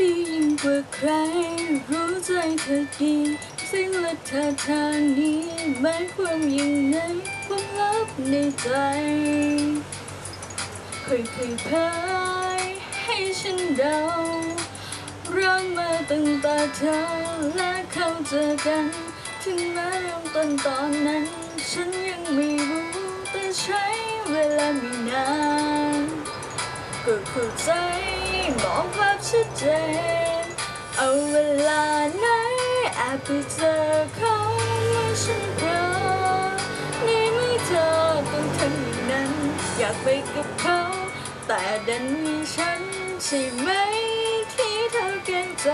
ดียิ่งกว่าใคร รู้ใจเธอดีสิ่งและท่าทางนี้หมายความยังไงความลับในใจค่อยๆเผยให้ฉันเดาริ่มมาตั้งแต่เธอและเขาเจอกัน ถึงแม้เริ่มต้นตอนนั้น ฉันยังไม่รู้แต่ใช้เวลาไม่นาน ก็เข้าใจมองภาพชัดเจนเอาเวลาไหนแอบไปเจอเขาเมื่อฉันเพอนี่ไม่เธอต้องทำอย่างนั้น อยากไปกับเขา แต่ดันมีฉันใช่ไหมที่เธอเกรงใจ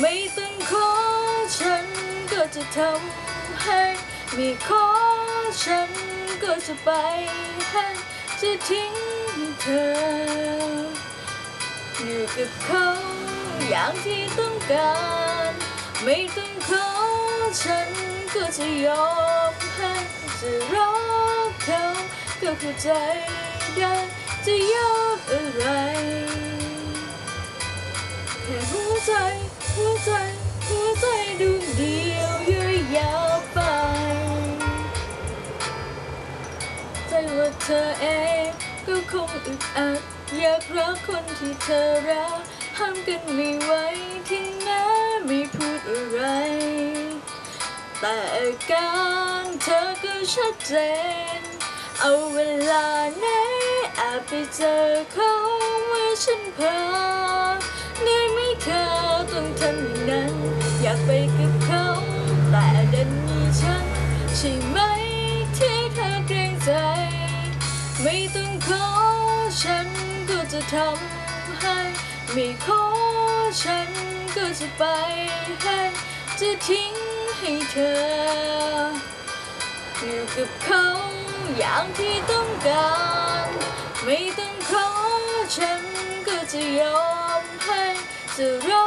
ไม่ต้องขอฉันก็จะทำให้ไม่ขอฉันก็จะไปให้จะทิ้ง เธอ อยู่กับเขาอย่างที่ต้องการ ไม่ต้องขอฉันก็จะยอมให้จะรักเขาก็เข้าใจได้จะยากอะไรแค่หัวใจหัวใจหัวใจดวงเดียวยืดยาวไปใจว่าเธอเอง ก็คงอึดอัดอยากรักคนที่เธอรักห้ามกันไม่ไหวที่แม้ไม่พูดอะไร แต่อาการเธอก็ชัดเจน เอาเวลาไหนแอบไปเจอเขาเมื่อฉันเพอนี่ไม่เธอต้องทำอย่างนั้น อยากไปกับเขา แต่ดันมีฉันใช่ไหม ไม่ต้องขอฉันก็จะทำให้ ไม่ขอฉันก็จะไปให้ จะทิ้งให้เธอ อยู่กับเขาอย่างที่ต้องการ ไม่ต้องขอฉันก็จะยอมให้จะรัก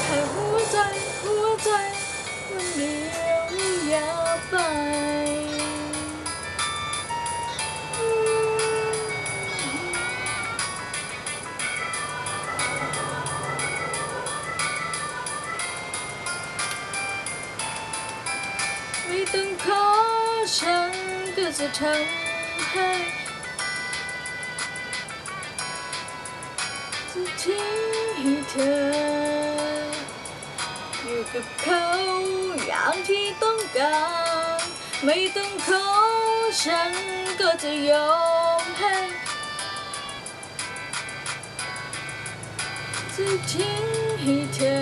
แค่หัวใจ หัวใจ มันเดียวไม่ยาวไป ไม่ต้องขอฉันก็จะทำให้จะทิ้งให้เธอ อยู่กับเขาอย่างที่ต้องการ ไม่ต้องขอฉันก็จะยอมให้จะทิ้งให้เธอ